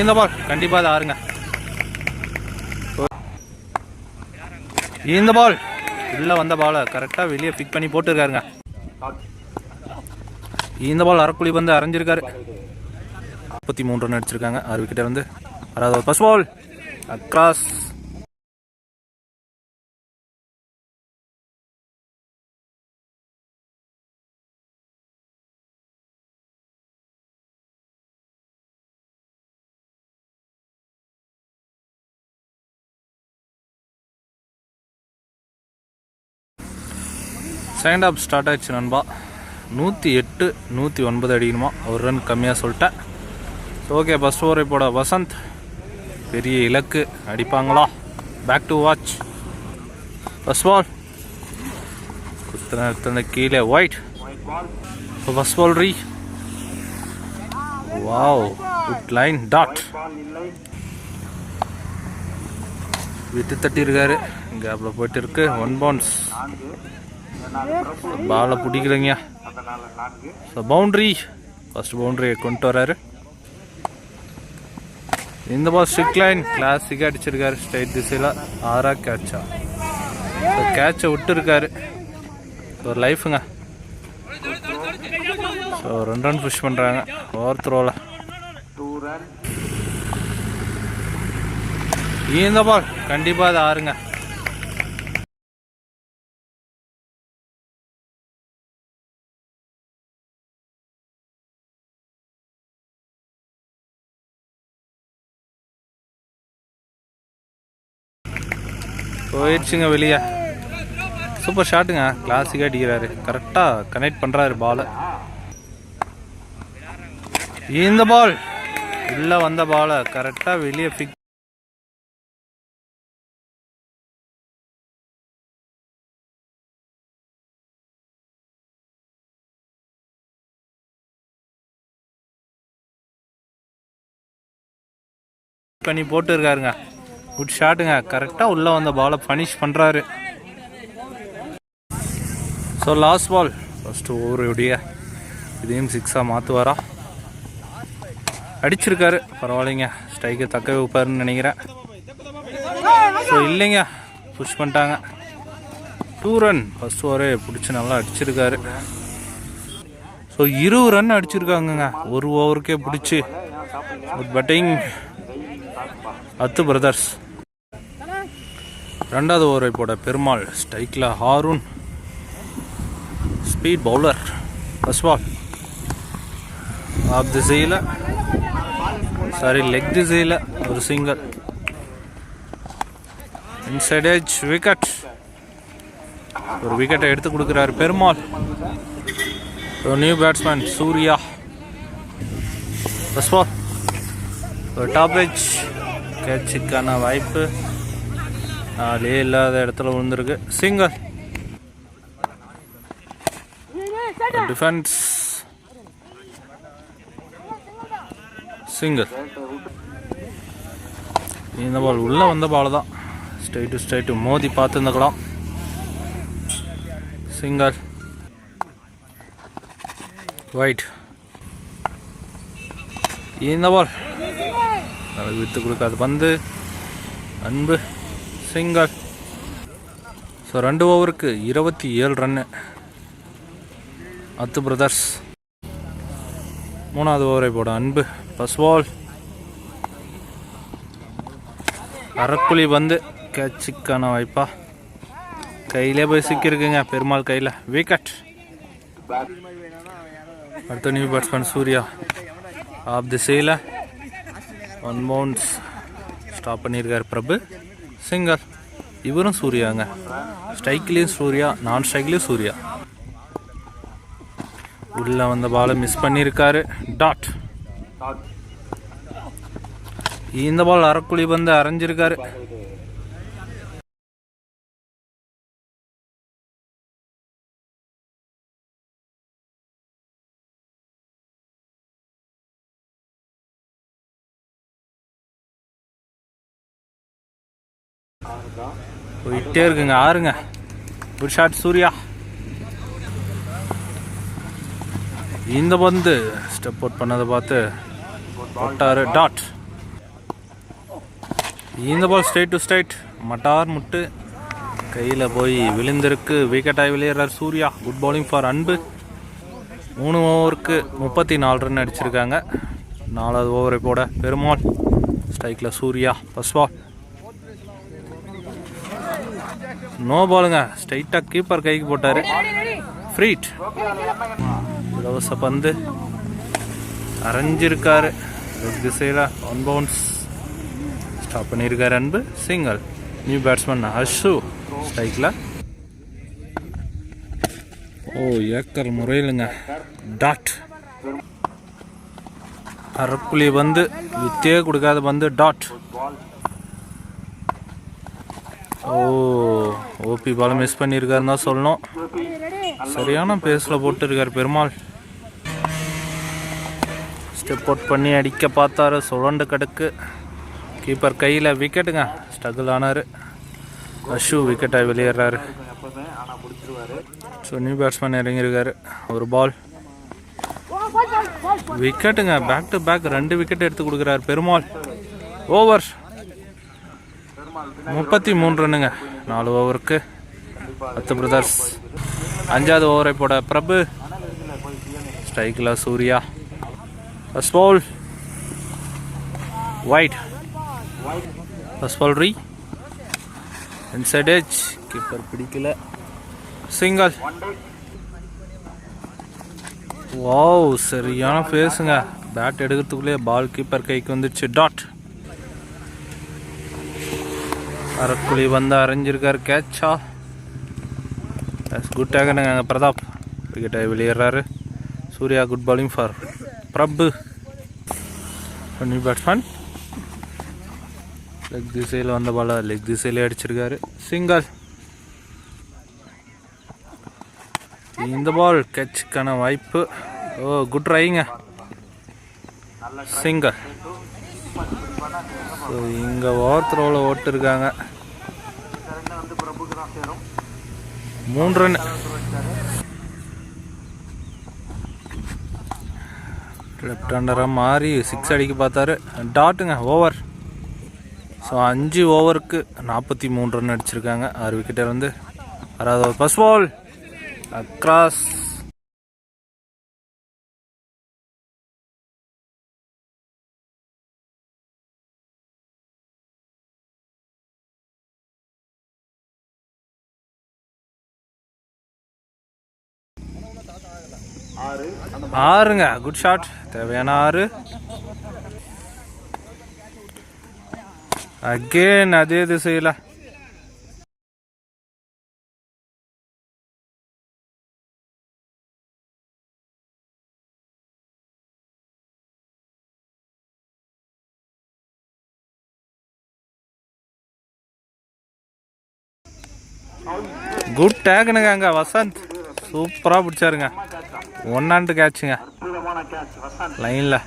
இந்த பால் கண்டிப்பாக அதை ஆறுங்க. இந்த பால். உள்ளே வந்த பாலை கரெக்டாக வெளியே பிக் பண்ணி போட்டுருக்காருங்க. இந்த பால் அரைக்குழி வந்து அரைஞ்சிருக்காரு. முப்பத்தி மூணு ரன் அடிச்சிருக்காங்க. ஆறு விக்கெட்டை வந்து அதாவது first ball across second off start ஆச்சு நண்பா. நூற்றி எட்டு நூற்றி ஒன்பது அடிக்கணுமா? ஒரு ரன் கம்மியாக சொல்லிட்டேன். ஓகே ஃபஸ்ட் ஓவர் இப்போட வசந்த் பெரிய இலக்கு. அடிப்பாங்களா? Back to watch first ball குத்துன கீழே wide first ball re wow good line dot விட்டு தட்டியிருக்காரு. கேப்பில் போயிட்டு இருக்கு. ஒன் பவுன்ஸ் பாலை பிடிக்கலைங்க ஸோ பவுண்ட்ரி ஃபர்ஸ்ட் பவுண்ட்ரியை கொண்டு வராரு இந்த பால் ஸ்ட்ரிக் லைன் கிளாஸிக்காக அடிச்சிருக்காரு ஸ்ட்ரைட் திசையில் ஆறா கேட்சா ஸோ கேட்சை விட்டுருக்காரு ஒரு லைஃபுங்க ஸோ ரெண்டு ரன் புஷ் பண்ணுறாங்க ஓவர் த்ரோவில் இந்த பால் கண்டிப்பாக அது ஆறுங்க போயிடுச்சுங்க வெளியே. சூப்பர் ஷாட்டுங்க கிளாஸிக்காக அடிக்கிறாரு. கரெக்டாக கனெக்ட் பண்ணுறாரு பாலை இந்த பால் உள்ளே வந்த பாலை கரெக்டாக வெளியே ஃபிக்ஸ் பண்ணி போட்டு இருக்காருங்க குட் ஷாட்டுங்க கரெக்டாக உள்ளே வந்த பாலை பனிஷ் பண்ணுறாரு ஸோ லாஸ்ட் பால் ஃபஸ்ட்டு ஓவருடைய இதையும் சிக்ஸாக மாற்றுவாரா அடிச்சிருக்காரு. பரவாயில்லைங்க. ஸ்ட்ரைக்கை தக்க வைப்பாருன்னு நினைக்கிறேன். ஸோ இல்லைங்க. புஷ் பண்ணிட்டாங்க. டூ ரன் ஃபஸ்ட் ஓவரே பிடிச்சி நல்லா அடிச்சிருக்காரு. ஸோ இருபது ரன் அடிச்சிருக்காங்கங்க. ஒரு ஓவருக்கே பிடிச்சி. குட் பட்டிங் அத்து பிரதர்ஸ் ரெண்டாவது ஓவரை போட பெருமாள் ஸ்ட்ரைக்கில் Haroon. Speed bowler first ball off திசையில். சாரி லெக் திசையில் ஒரு சிங்கர் இன்சைட் ஏஜ் விக்கெட் ஒரு விக்கெட்டை எடுத்து கொடுக்குறாரு பெருமாள். ஒரு new batsman Surya first ball ஒரு டாப் ஏஜ் கேட்சுக்கான வாய்ப்பு நாளே இல்லாத இடத்துல விழுந்திருக்கு. சிங்கர் டிஃபென்ஸ் சிங்கர் இந்த பால் உள்ளே வந்த பால் தான். ஸ்ட்ரைட்டு ஸ்ட்ரைட்டு மோதி பார்த்துருந்துக்கலாம். சிங்கர் ஒயிட் இந்த பால் அதை விட்டு கொடுக்காது பந்து அன்பு சிங்கர் ஸோ ரெண்டு ஓவருக்கு இருபத்தி ஏழு ரன்னு. அத்து பிரதர்ஸ் மூணாவது ஓவரை போட அன்பு பஸ்வால் பால் அரைக்குழி பந்து கேட்சுக்கான வாய்ப்பா. கையிலே போய் சிக்கியிருக்குங்க பெருமாள் கையில். விக்கெட் அடுத்த நியூ பேட்ஸ்மேன் சூர்யா. ஆஃப் திசையில் ஒன் பவுன்ஸ் ஸ்டாப் பண்ணியிருக்காரு பிரபு. சிங்கர் இவரும் சூர்யாங்க. ஸ்ட்ரைக்லேயும் சூர்யா நான் ஸ்ட்ரைக்லேயும் சூர்யா. உள்ளே வந்த பாலை மிஸ் பண்ணியிருக்காரு. டாட் இந்த பால் அறக்குழி வந்து அரைஞ்சிருக்காரு. போயிட்டே இருக்குங்க ஆறுங்க. ஒரு ஷாட் சூர்யா. இந்த பந்து ஸ்டெப் அவுட் பண்ணதை பார்த்து போட்டாரு டாட் இந்த பால் ஸ்ட்ரைட் டு ஸ்ட்ரைட் மட்டார் முட்டு. கையில் போய் விழுந்திருக்கு. விக்கெட்டாக விளையாடுறார் Surya. Good bowling for Anbu. மூணு ஓவருக்கு முப்பத்தி நாலு ரன் அடிச்சிருக்காங்க. நாலாவது ஓவரை போட பெருமாள். ஸ்ட்ரைக்கில் சூர்யா. ஃபர்ஸ்ட் பால் நோ பாலுங்க ஸ்ட்ரைட்டாக கீப்பர் கைக்கு போட்டார். ஃப்ரீட் இலவச பந்து. அரைஞ்சிருக்காரு. திசையில் ஒன் பவுன்ஸ் ஸ்டாப் பண்ணியிருக்காரு அன்பு. சிங்கிள் நியூ பேட்ஸ்மேன் ஹர்ஷு ஸ்ட்ரைக்கில் ஓ ஏக்கர் முறையிலுங்க. டாட் அறப்புலி வந்து வித்தே கொடுக்காத வந்து டாட் ஓ. கோபி பால் மிஸ் பண்ணியிருக்காருன்னு தான் சொல்லணும். சரியான பேஸில் போட்டுருக்காரு பெருமாள். ஸ்டெப் அவுட் பண்ணி அடிக்க பார்த்தாரு. சுழண்டு கடுக்கு. கீப்பர் கையில் விக்கெட்டுங்க ஸ்ட்ரகிள் ஆனார். அஷு விக்கெட்டாக வெளியேறாரு. ஸோ நியூ பேட்ஸ்மேன் இறங்கியிருக்காரு. ஒரு பால் விக்கெட்டுங்க பேக் டு பேக் ரெண்டு விக்கெட் எடுத்து கொடுக்குறாரு பெருமாள். ஓவர் முப்பத்தி மூணு ரன்னுங்க. நாலு ஓவருக்கு பத்து பிரதர்ஸ். அஞ்சாவது ஓவரை போட பிரபு. ஸ்ட்ரைக்கில் Surya. First ball wide first ball re inside edge keeper பிடிக்கல. சிங்கிள் வாவ் சரியான பேசுங்க பேட் எடுக்கிறதுக்குள்ளே பால் கீப்பர் கைக்கு வந்துச்சு. டாட் அரக்குழி வந்து அரைஞ்சிருக்காரு கேட்சா. குட் டேகனுங்க அங்கே பிரதாப். விக்கெட்டை வெளியேறாரு. Surya good bowling for Prabhu. New batsman leg திசையில் வந்த பால லெக் திசையிலே அடிச்சிருக்காரு. சிங்கிள் இந்த பால் கேட்சுக்கான வாய்ப்பு. ஓ குட் ட்ரைங்க சிங்கிள் ஸோ இங்கே ஓவர் த்ரோவில் ஓட்டிருக்காங்க மூன்று ரன் லெஃப்ட் ஹேண்டராக மாறி சிக்ஸ் அடிக்க பார்த்தாரு. டாட்டுங்க ஓவர் ஸோ அஞ்சு ஓவருக்கு நாற்பத்தி மூணு ரன் அடிச்சிருக்காங்க. ஆறு விக்கெட்டை வந்து அதாவது ஃபர்ஸ்ட் பால் அக்ராஸ் ஆறுங்க. குட் ஷாட் தேவையான ஆறு. அகேன் அதே திசையில். குட் டேக்குனுங்க அங்கே வசந்த். சூப்பராக பிடிச்சாருங்க. ஒன் கேட்சுங்க லைனில்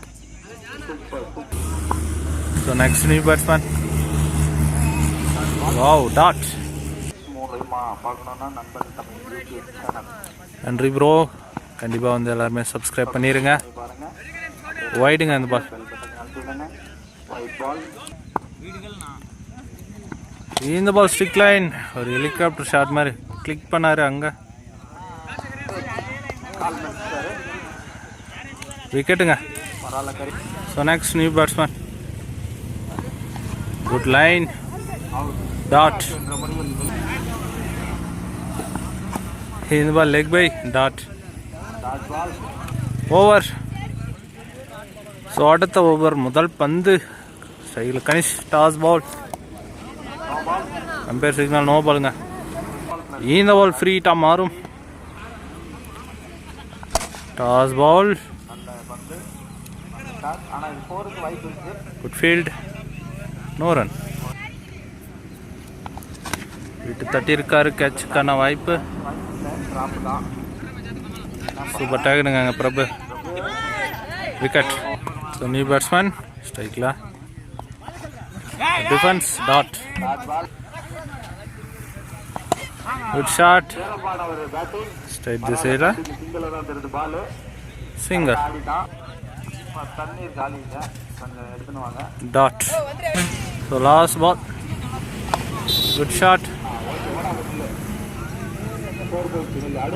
so next new batsman wow dot நன்றி ப்ரோ கண்டிப்பாக வந்து எல்லாருமே சப்ஸ்கிரைப் பண்ணிடுங்க ஒயிடுங்க அந்த பால் இந்த பால் ஸ்ட்ரிக் லைன் ஒரு ஹெலிகாப்டர் ஷாட் மாதிரி. கிளிக் பண்ணார் அங்கே. விக்கெட்டுங்க. So next new batsman good line dot இந்த ball leg bye dot over so அடுத்த ஓவர் முதல் பந்து. சைடில் Kanish toss ball umpire signal no பாலுங்க இந்த பால் ஃப்ரீட்டாக மாறும். Toss ball good field no run விட்டு தட்டியிருக்காரு கேட்சுக்கான வாய்ப்பு. Super டேகனுங்க Prabhu. Wicket so new batsman ஸ்ட்ரைக்கில் defence dot good shot straight திசையில் single dot so last ball good shot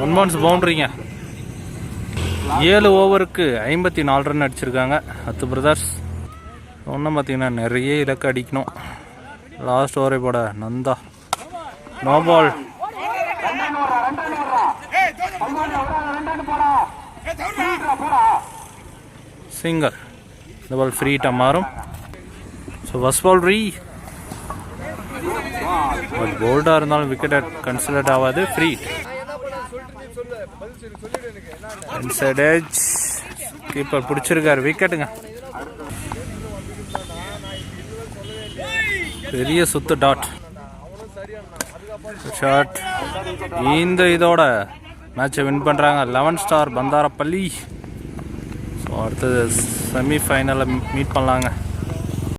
one months பவுண்ட்ரிங்க ஏழு ஓவருக்கு ஐம்பத்தி நாலு ரன் அடிச்சிருக்காங்க அத்து பிரதர்ஸ் ஒன்றும் பார்த்தீங்கன்னா நிறைய இலக்கு அடிக்கணும். லாஸ்ட் ஓவரை போட நந்தா. நோ பால் சிங்கர் இந்த பால் ஃப்ரீட்டாக மாறும் so first ball re but போல்டாக இருந்தாலும் விக்கெட் கன்சிடர்ட் ஆகாது. ஃப்ரீ இன்சைட் எட்ஜ் கீப்பர் பிடிச்சிருக்காரு. விக்கெட்டுங்க பெரிய சுத்து டாட் ஷாட் இந்த இதோட. மேட்சை வின் பண்ணுறாங்க லெவன் ஸ்டார் பந்தாரப்பள்ளி. ஸோ அடுத்தது செமி ஃபைனலில் மீட் பண்ணலாங்க.